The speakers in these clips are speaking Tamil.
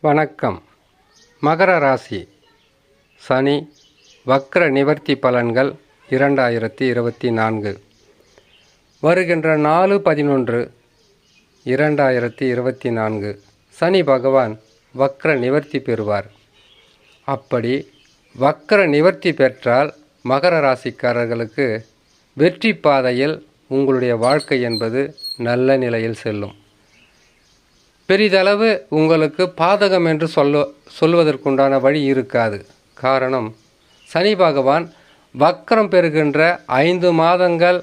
வணக்கம். மகர ராசி. சனி வக்ர நிவர்த்தி பலன்கள் இரண்டாயிரத்தி இருபத்தி நான்கு. வருகின்ற நாலு பதினொன்று இரண்டாயிரத்தி இருபத்தி நான்கு. சனி பகவான் வக்ர நிவர்த்தி பெறுவார். அப்படி வக்ர நிவர்த்தி பெற்றால் மகர ராசிக்காரர்களுக்கு வெற்றி பாதையில் உங்களுடைய வாழ்க்கை என்பது நல்ல நிலையில் செல்லும். பெரிதளவு உங்களுக்கு பாதகம் என்று சொல்ல சொல்வதற்குண்டான வழி இருக்காது. காரணம் சனி பகவான் வக்கரம் பெறுகின்ற ஐந்து மாதங்கள்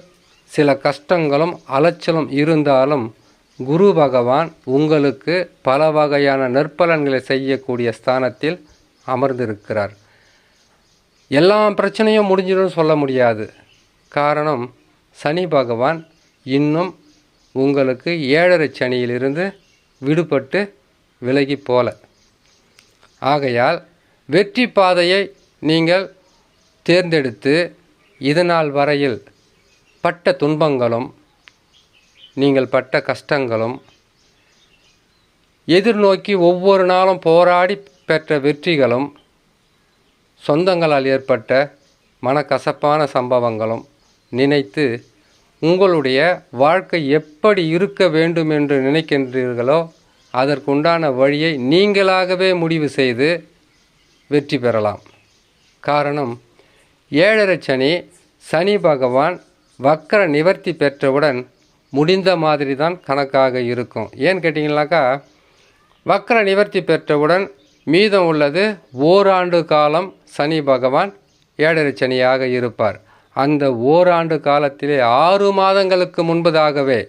சில கஷ்டங்களும் அலைச்சலும் இருந்தாலும் குரு பகவான் உங்களுக்கு பல வகையான நற்பலன்களை செய்யக்கூடிய ஸ்தானத்தில் அமர்ந்திருக்கிறார். எல்லா பிரச்சனையும் முடிஞ்சிடும் சொல்ல முடியாது. காரணம் சனி பகவான் இன்னும் உங்களுக்கு ஏழரை சனியிலிருந்து விடுபட்டு விலகி போல. ஆகையால் வெற்றி பாதையை நீங்கள் தேர்ந்தெடுத்து இதனால் வரையில் பட்ட துன்பங்களும் நீங்கள் பட்ட கஷ்டங்களும் எதிர்நோக்கி ஒவ்வொரு நாளும் போராடி பெற்ற வெற்றிகளும் சொந்தங்களால் ஏற்பட்ட மனக்கசப்பான சம்பவங்களும் நினைத்து உங்களுடைய வாழ்க்கை எப்படி இருக்க வேண்டும் என்று நினைக்கின்றீர்களோ அதற்குண்டான வழியை நீங்களாகவே முடிவு செய்து வெற்றி பெறலாம். காரணம் ஏழரை சனி சனி பகவான் வக்கர நிவர்த்தி பெற்றவுடன் முடிந்த மாதிரி தான் கணக்காக இருக்கும். ஏன்னு கேட்டிங்கனாக்கா வக்கர நிவர்த்தி பெற்றவுடன் மீதம் உள்ளது ஓராண்டு காலம் சனி பகவான் ஏழரை சனியாக இருப்பார். அந்த ஓராண்டு காலத்திலே ஆறு மாதங்களுக்கு முன்பதாகவே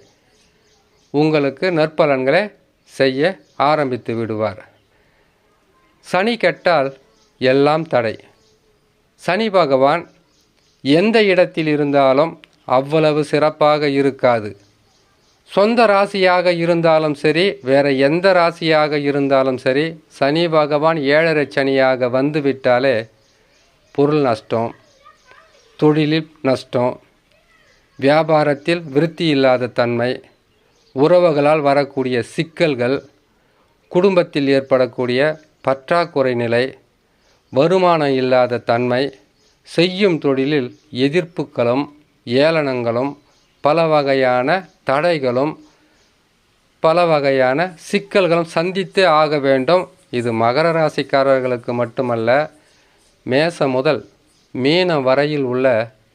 உங்களுக்கு நற்பலன்களை செய்ய ஆரம்பித்து விடுவார். சனி கெட்டால் எல்லாம் தடை. சனி பகவான் எந்த இடத்தில் இருந்தாலும் அவ்வளவு சிறப்பாக இருக்காது. சொந்த ராசியாக இருந்தாலும் சரி வேற எந்த ராசியாக இருந்தாலும் சரி சனி பகவான் ஏழரை சனியாக வந்துவிட்டாலே பொருள் நஷ்டம் தொழிலில் நஷ்டம் வியாபாரத்தில் விருத்தி இல்லாத தன்மை உறவுகளால் வரக்கூடிய சிக்கல்கள் குடும்பத்தில் ஏற்படக்கூடிய பற்றாக்குறை நிலை வருமானம் இல்லாத தன்மை செய்யும் தொழிலில் எதிர்ப்புகளும் ஏளனங்களும் பல வகையான தடைகளும் பல வகையான சிக்கல்களும் சந்தித்தே ஆக வேண்டும். இது மகர ராசிக்காரர்களுக்கு மட்டுமல்ல மேச முதல் மீன வரையில் உள்ள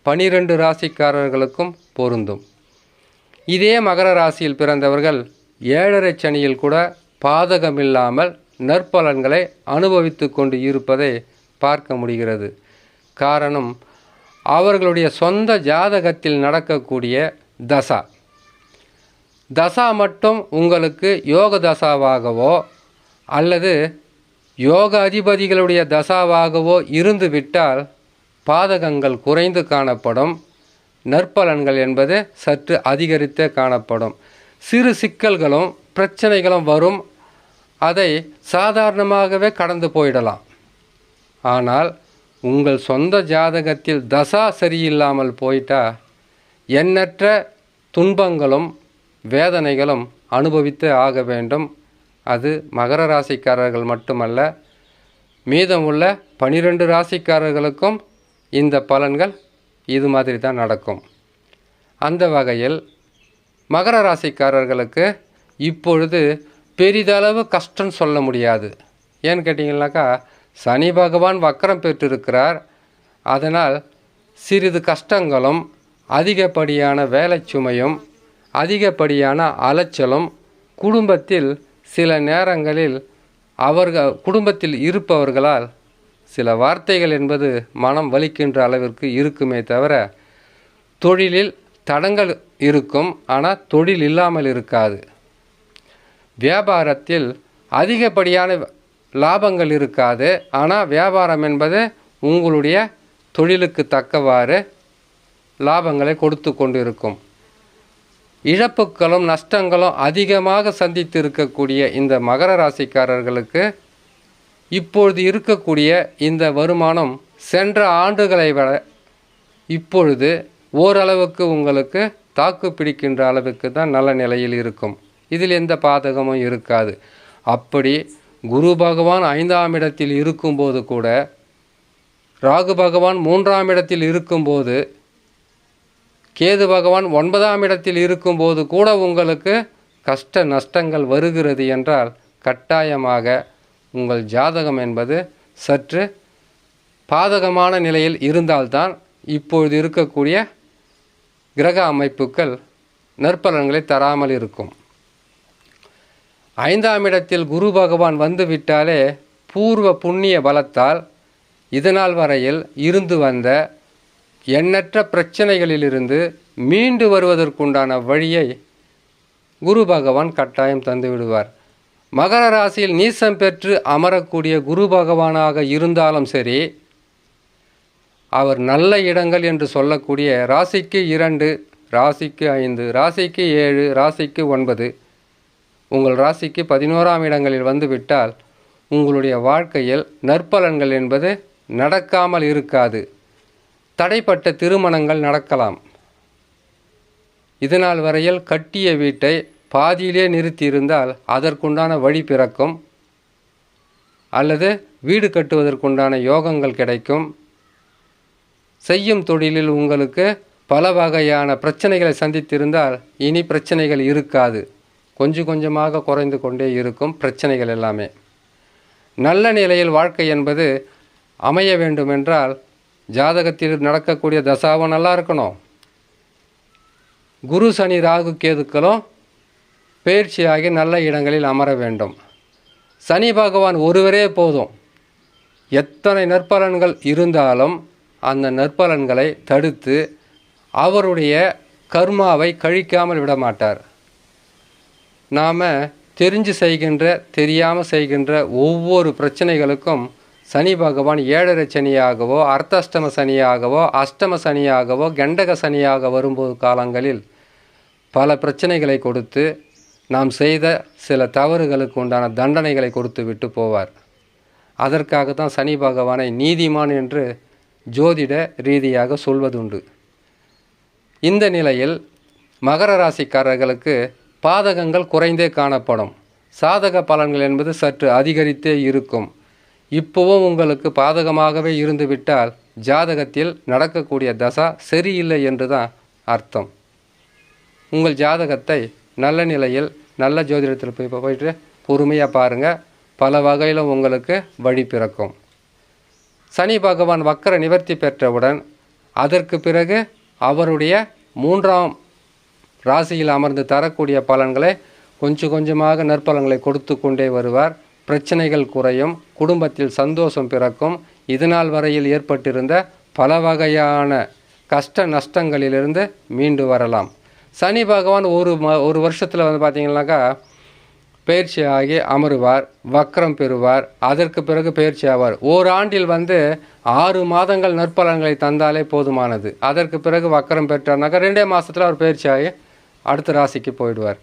பனிரெண்டு ராசிக்காரர்களுக்கும் பொருந்தும். இதே மகர ராசியில் பிறந்தவர்கள் ஏழரை சனியில் கூட பாதகமில்லாமல் நற்பலன்களை அனுபவித்து கொண்டு இருப்பதை பார்க்க முடிகிறது. காரணம் அவர்களுடைய சொந்த ஜாதகத்தில் நடக்கக்கூடிய தசா. தசா மட்டும் உங்களுக்கு யோக தசாவாகவோ அல்லது யோக அதிபதிகளுடைய தசாவாகவோ இருந்து விட்டால் பாதகங்கள் குறைந்து காணப்படும். நற்பலன்கள் என்பது சற்று அதிகரித்தே காணப்படும். சிறு சிக்கல்களும் பிரச்சனைகளும் வரும். அதை சாதாரணமாகவே கடந்து போயிடலாம். ஆனால் உங்கள் சொந்த ஜாதகத்தில் தசா சரியில்லாமல் போயிட்டா எண்ணற்ற துன்பங்களும் வேதனைகளும் அனுபவித்து ஆக வேண்டும். அது மகர ராசிக்காரர்கள் மட்டுமல்ல மீதமுள்ள பனிரெண்டு ராசிக்காரர்களுக்கும் இந்த பலன்கள் இது மாதிரி தான் நடக்கும். அந்த வகையில் மகர ராசிக்காரர்களுக்கு இப்பொழுது பெரிதளவு கஷ்டம் சொல்ல முடியாது. ஏன்னு கேட்டிங்கனாக்கா சனி பகவான் வக்கரம் பெற்றிருக்கிறார். அதனால் சிறிது கஷ்டங்களும் அதிகப்படியான வேலை சுமையும் அதிகப்படியான அலைச்சலும் குடும்பத்தில் சில நேரங்களில் அவர்கள் குடும்பத்தில் இருப்பவர்களால் சில வார்த்தைகள் என்பது மனம் வலிக்கின்ற அளவிற்கு இருக்குமே தவிர தொழிலில் தடங்கள் இருக்கும் ஆனால் தொழில் இல்லாமல் இருக்காது. வியாபாரத்தில் அதிகப்படியான லாபங்கள் இருக்காது ஆனால் வியாபாரம் என்பது உங்களுடைய தொழிலுக்கு தக்கவாறு லாபங்களை கொடுத்து கொண்டிருக்கும். இழப்புகளும் நஷ்டங்களும் அதிகமாக சந்தித்து இருக்கக்கூடிய இந்த மகர ராசிக்காரர்களுக்கு இப்பொழுது இருக்கக்கூடிய இந்த வருமானம் சென்ற ஆண்டுகளை விட இப்பொழுது ஓரளவுக்கு உங்களுக்கு தாக்கு பிடிக்கின்ற அளவுக்கு தான் நல்ல நிலையில் இருக்கும். இதில் எந்த பாதகமும் இருக்காது. அப்படி குரு பகவான் ஐந்தாம் இடத்தில் இருக்கும்போது கூட ராகு பகவான் மூன்றாம் இடத்தில் இருக்கும்போது கேது பகவான் ஒன்பதாம் இடத்தில் இருக்கும்போது கூட உங்களுக்கு கஷ்ட நஷ்டங்கள் வருகிறது என்றால் கட்டாயமாக உங்கள் ஜாதகம் என்பது சற்று பாதகமான நிலையில் இருந்தால்தான் இப்பொழுது இருக்கக்கூடிய கிரக அமைப்புகள் நற்பலன்களை தராமல் இருக்கும். ஐந்தாம் இடத்தில் குரு பகவான் வந்துவிட்டாலே பூர்வ புண்ணிய பலத்தால் இதனால் வரையில் இருந்து வந்த எண்ணற்ற பிரச்சனைகளிலிருந்து மீண்டு வருவதற்குண்டான வழியை குரு பகவான் கட்டாயம் தந்து விடுவார் மகர ராசியில் நீசம் பெற்று அமரக்கூடிய குரு பகவானாக இருந்தாலும் சரி அவர் நல்ல இடங்கள் என்று சொல்லக்கூடிய ராசிக்கு இரண்டு ராசிக்கு ஐந்து ராசிக்கு ஏழு ராசிக்கு ஒன்பது உங்கள் ராசிக்கு பதினோராம் இடங்களில் வந்துவிட்டால் உங்களுடைய வாழ்க்கையில் நற்பலன்கள் என்பது நடக்காமல் இருக்காது. தடைப்பட்ட திருமணங்கள் நடக்கலாம். இதனால் வரையில் கட்டிய வீட்டை பாதியிலே நிறுத்தியிருந்தால் அதற்குண்டான வழி பிறக்கும். அல்லது வீடு கட்டுவதற்குண்டான யோகங்கள் கிடைக்கும். செய்யும் தொழிலில் உங்களுக்கு பல வகையான பிரச்சனைகளை சந்தித்திருந்தால் இனி பிரச்சனைகள் இருக்காது. கொஞ்சம் கொஞ்சமாக குறைந்து கொண்டே இருக்கும் பிரச்சனைகள் எல்லாமே. நல்ல நிலையில் வாழ்க்கை என்பது அமைய வேண்டுமென்றால் ஜாதகத்தில் நடக்கக்கூடிய தசாவும் நல்லா இருக்கணும். குரு சனி ராகு கேதுக்களும் பயிற்சியாகி நல்ல இடங்களில் அமர வேண்டும். சனி பகவான் ஒருவரே போதும். எத்தனை நற்பலன்கள் இருந்தாலும் அந்த நற்பலன்களை தடுத்து அவருடைய கர்மாவை கழிக்காமல் விட மாட்டார். நாம் தெரிஞ்சு செய்கின்ற தெரியாமல் செய்கின்ற ஒவ்வொரு பிரச்சனைகளுக்கும் சனி பகவான் ஏழரை சனியாகவோ அர்த்தாஷ்டம சனியாகவோ அஷ்டம சனியாகவோ கண்டக சனியாக வரும்போது காலங்களில் பல பிரச்சனைகளை கொடுத்து நாம் செய்த சில தவறுகளுக்கு உண்டான தண்டனைகளை கொடுத்து விட்டு போவார். அதற்காக தான் சனி பகவானை நீதிமான் என்று ஜோதிட ரீதியாக சொல்வதுண்டு. இந்த நிலையில் மகர ராசிக்காரர்களுக்கு பாதகங்கள் குறைந்தே காணப்படும். சாதக பலன்கள் என்பது சற்று அதிகரித்தே இருக்கும். இப்போவும் உங்களுக்கு பாதகமாகவே இருந்துவிட்டால் ஜாதகத்தில் நடக்கக்கூடிய தசா சரியில்லை என்று தான் அர்த்தம். உங்கள் ஜாதகத்தை நல்ல நிலையில் நல்ல ஜோதிடத்தில் போய் போயிட்டு பொறுமையாக பாருங்கள் பல வகையில் உங்களுக்கு வழி பிறக்கும். சனி பகவான் வக்கர நிவர்த்தி பெற்றவுடன் அதற்கு பிறகு அவருடைய மூன்றாம் ராசியில் அமர்ந்து தரக்கூடிய பலன்களை கொஞ்சம் கொஞ்சமாக நற்பலன்களை கொடுத்து கொண்டே வருவார். பிரச்சனைகள் குறையும் குடும்பத்தில் சந்தோஷம் பிறக்கும். இதுநாள் வரையில் ஏற்பட்டிருந்த பல வகையான கஷ்ட நஷ்டங்களிலிருந்து மீண்டு வரலாம். சனி பகவான் ஒரு ம ஒரு வருஷத்தில் வந்து பார்த்தீங்கன்னாக்கா பயிற்சி ஆகி அமருவார் வக்ரம் பெறுவார் அதற்கு பிறகு பயிற்சி ஆவார். ஓராண்டில் வந்து ஆறு மாதங்கள் நற்பலன்களை தந்தாலே போதுமானது. அதற்கு பிறகு வக்கரம் பெற்றார்னாக்கா ரெண்டே மாதத்தில் அவர் பயிற்சி ஆகி அடுத்த ராசிக்கு போயிடுவார்.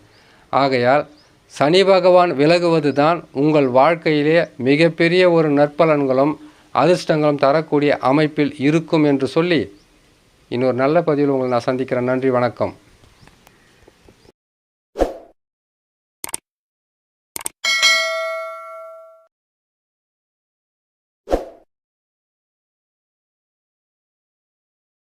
ஆகையால் சனி பகவான் விலகுவது தான் உங்கள் வாழ்க்கையிலே மிகப்பெரிய ஒரு நற்பலன்களும் அதிர்ஷ்டங்களும் தரக்கூடிய அமைப்பில் இருக்கும் என்று சொல்லி இன்னொரு நல்ல பதிவில் உங்களை நான் சந்திக்கிறேன். நன்றி வணக்கம்.